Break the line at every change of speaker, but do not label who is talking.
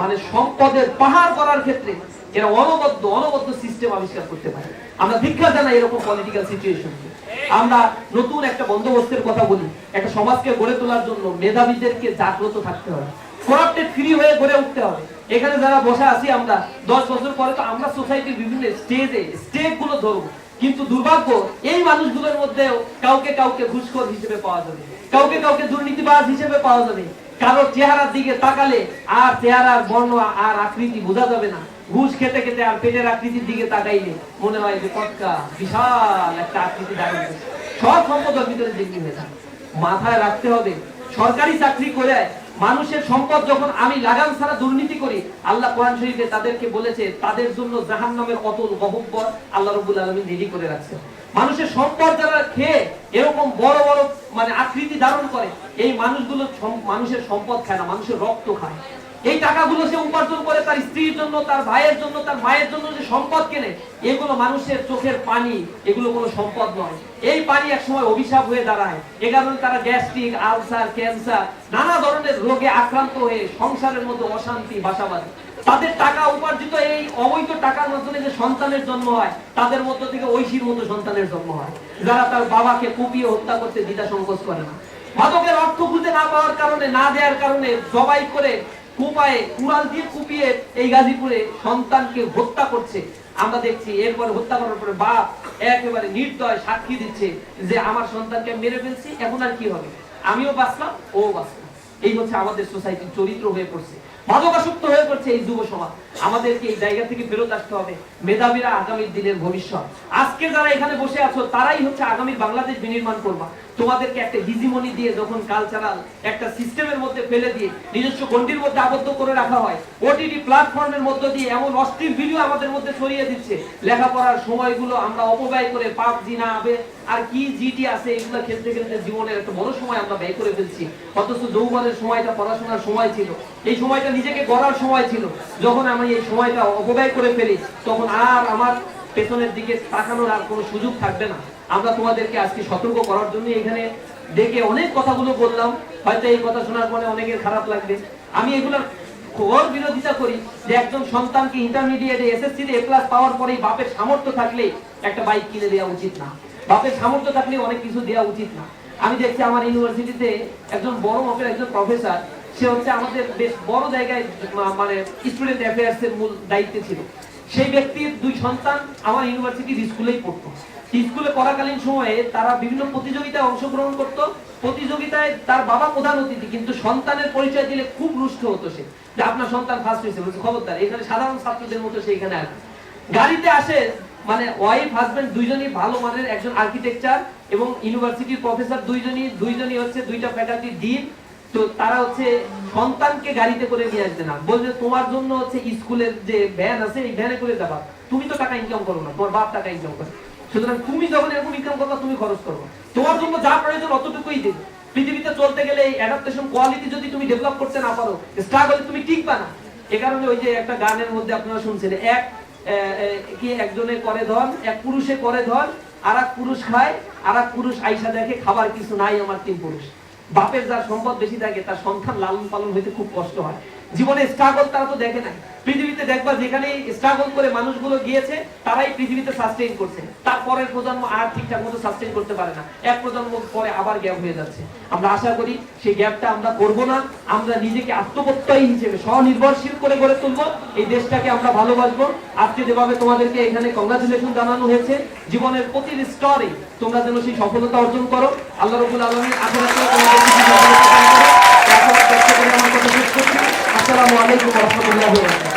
মানে সম্পদের পাহাড় করার ক্ষেত্রে এরা অনবদ্য অনবদ্য সিস্টেম আবিষ্কার করতে পারে। আমরা দীক্ষা জানাই এরকম পলিটিক্যাল সিচুয়েশন আমরা নতুন একটা বন্দোবস্তের কথা বলি, একটা সমাজকে গড়ে তোলার জন্য মেধাবীদেরকে জাগ্রত থাকতে হবে। করাপ্টেড ফ্রি হয়ে গড়ে উঠতে হবে। এখানে যারা বসে আছি আমরা, দশ বছর পরে তো আমরা সোসাইটির বিভিন্ন স্টেজে স্টেপগুলো কিন্তু দুর্ভাগ্য, এই মানুষগুলোর মধ্যেও কাউকে কাউকে ঘুষখোর হিসেবে পাওয়া যাবে। কাউকে কাউকে দুর্নীতিবাজ হিসেবে পাওয়া যাবে। কারও চেহারার দিকে তাকালে আর চেহারার বর্ণ আর আকৃতি বোঝা যাবে না। ঘুষ খেতে খেতে আর পেটের আকৃতির দিকে তাকাইলে মনে হয় যে কটকা, বিশাল একটা আকৃতি দাঁড়িয়ে সব সম্পদের ভিতরে জিম্মি হয়ে মাথায় রাখতে হবে, সরকারি চাকরি করে মানুষের সম্পদ যখন আমি লাগাম ছাড়া দুর্নীতি করি, আল্লাহ কোরআন শরীফে তাদেরকে বলেছে, তাদের জন্য জাহান নামের অতুল গহব্বর আল্লাহ রবুল আলমী রেডি করে রাখছে। মানুষের সম্পদ যারা খেয়ে এরকম বড় বড় মানে আকৃতি ধারণ করে, এই মানুষগুলো মানুষের সম্পদ খায় না, মানুষের রক্ত খায়। এই টাকাগুলো সে উপার্জন করে তার স্ত্রীর জন্য, তার ভাইয়ের জন্য, তার মায়ের জন্য যে সম্পদ কেনে, এগুলো মানুষের চোখের পানি, এগুলো কোনো সম্পদ নয়। এই পানি একসময় অভিশাপ হয়ে দাঁড়ায়। এ কারণে তারা গ্যাস্ট্রিক, আলসার, ক্যান্সার, নানা ধরনের রোগে আক্রান্ত হয়ে সংসারের মধ্যে অশান্তি বাসা বাঁধে তাদের টাকা উপার্জিত এই অবৈধ টাকার মাধ্যমে যে সন্তানের জন্ম হয়, তাদের মধ্য থেকে ঐশীর মতো সন্তানের জন্ম হয়। যারা তার বাবাকে কুপিয়ে হত্যা করতে দ্বিধা সংকোচ করে না। মাদকের অর্থ খুঁজে না পাওয়ার কারণে, না দেওয়ার কারণে জবাই করে কুপায়ে কুড়াল দিয়ে কুপিয়ে এই গাজীপুরে সন্তানকে হত্যা করছে। আমরা দেখছি এরপরে হত্যা করার পরে বাপ একেবারে নির্দয় সাক্ষী দিচ্ছে যে আমার সন্তানকে মেরে ফেলছি, এখন আর কি হবে? আমিও বাঁচলাম ও বাঁচলাম এই হচ্ছে আমাদের সোসাইটির চরিত্র হয়ে পড়ছে। মাদকাসক্ত হয়ে পড়ছে এই যুব সমাজ। আমাদেরকে এই জায়গা থেকে ফেরত আসতে হবে। মেধাবীরা আগামীর দিনের ভবিষ্যৎ। আজকে যারা এখানে বসে আছো, তারাই হচ্ছে আগামীর বাংলাদেশ বিনির্মাণ করবা। তোমাদেরকে একটা হিজিমনি দিয়ে যখন কালচারাল একটা সিস্টেমের মধ্যে ফেলে দিয়ে নিজস্ব গণ্ডির মধ্যে আবদ্ধ করে রাখা হয় ওটিটি প্ল্যাটফর্মের মধ্য দিয়ে এমন অশ্লীল ভিডিও আমাদের মধ্যে ছড়িয়ে দিচ্ছে। লেখাপড়ার সময়গুলো আমরা অপব্যয় করে পাবজি না হবে আর কি জিটি আছে এগুলো খেলতে খেলতে জীবনের একটা বড় সময় আমরা ব্যয় করে ফেলছি। অথচ যৌবনের সময়টা পড়াশোনার সময় ছিল। এই সময়টা নিজেকে গড়ার সময় ছিল। যখন আমি এই সময়টা অপব্যয় করে ফেলি, তখন আর আমার পেছনের দিকে তাকানোর আর কোনো সুযোগ থাকবে না। আমরা তোমাদেরকে আজকে সতর্ক করার জন্য এখানে ডেকে অনেক কথাগুলো বললাম। হয়তো এই কথা শোনার পরে অনেকের খারাপ লাগবে। আমি এগুলোর ঘোর বিরোধিতা করি যে একজন সন্তানকে ইন্টারমিডিয়েটে এ প্লাস পাওয়ার পরেই বাপের সামর্থ্য থাকলে একটা বাইক কিনে দেওয়া উচিত না। বাপের সামর্থ্য থাকলে অনেক কিছু দেওয়া উচিত না। আমি দেখছি আমার ইউনিভার্সিটিতে একজন বড় মাপের একজন প্রফেসর সে হচ্ছে আমাদের বেশ বড় জায়গায় মানে স্টুডেন্ট অ্যাফেয়ার্স এর মূল দায়িত্বে ছিল। সেই ব্যক্তির দুই সন্তান আমার ইউনিভার্সিটির স্কুলেই পড়তো। স্কুলে পড়াকালীন সময়ে তারা বিভিন্ন প্রতিযোগিতায় অংশগ্রহণ করত। প্রতিযোগিতায় তার বাবা প্রধান অতিথি, কিন্তু সন্তানের পরিচয় দিলে খুব রুষ্ট হতো সে। যে আপনার সন্তান ফার্স্ট হয়েছে বলছে, খবরদার, এখানে সাধারণ ছাত্রদের মতো সে এখানে আসবে। গাড়িতে আসে মানে ওয়াইফ হাজবেন্ড দুইজনই ভালো মানের একজন আর্কিটেকচার এবং ইউনিভার্সিটির প্রফেসর দুইজনই দুইজনই হচ্ছে দুইটা ফ্যাকাল্টির ডিন তো তারা হচ্ছে সন্তানকে গাড়িতে করে নিয়ে আসবে না। বলছে তোমার জন্য হচ্ছে স্কুলের যে ভ্যান আছে, এই ভ্যানে করে যাবা। তুমি তো টাকা ইনকাম করো না, তোমার বাপ টাকা ইনকাম করে। সুতরাং তুমি যখন এরকম ইনকাম করবা, তুমি খরচ করব। তোমার জন্য যা প্রয়োজন অতটুকুই দেবে। পৃথিবীতে চলতে গেলে এই অ্যাডাপ্টেশন কোয়ালিটি যদি তুমি ডেভেলপ করতে না পারো স্ট্রাগল তুমি টিকবা না। এ কারণে ওই যে একটা গানের মধ্যে আপনারা শুনছেন, এক কি একজনে করে ধন, এক পুরুষে করে ধন আর পুরুষ খায় আর পুরুষ আইসা দেখে খাবার কিছু নাই, আমার তিন পুরুষ। বাপের যার সম্পদ বেশি থাকে, তার সন্তান লালন পালন হইতে খুব কষ্ট হয়। জীবনে স্ট্রাগল তারা তো দেখে নাই। পৃথিবীতে দেখবা যেখানে স্ট্রাগল করে মানুষগুলো গিয়েছে, তারাই পৃথিবীতে সাস্টেইন করছে। তারপরের প্রজন্ম আর ঠিকঠাক মতো সাস্টেইন করতে পারে না। এক প্রজন্ম পরে আবার গ্যাপ হয়ে যাচ্ছে। আমরা আশা করি সেই গ্যাপটা আমরা করব না। আমরা নিজেকে আত্মপ্রত্যয়ী হিসেবে, স্বনির্ভরশীল করে গড়ে তুলব। এই দেশটাকে আমরা ভালোবাসবো। আজকে যেভাবে তোমাদেরকে এখানে কংগ্রাচুলেশন জানানো হয়েছে, জীবনের প্রতি স্তরে তোমরা যেন সেই সফলতা অর্জন করো। আল্লাহ রবুল আলমী আশা রাখি আসসালামু আলাইকুম রহমতুল্লাহ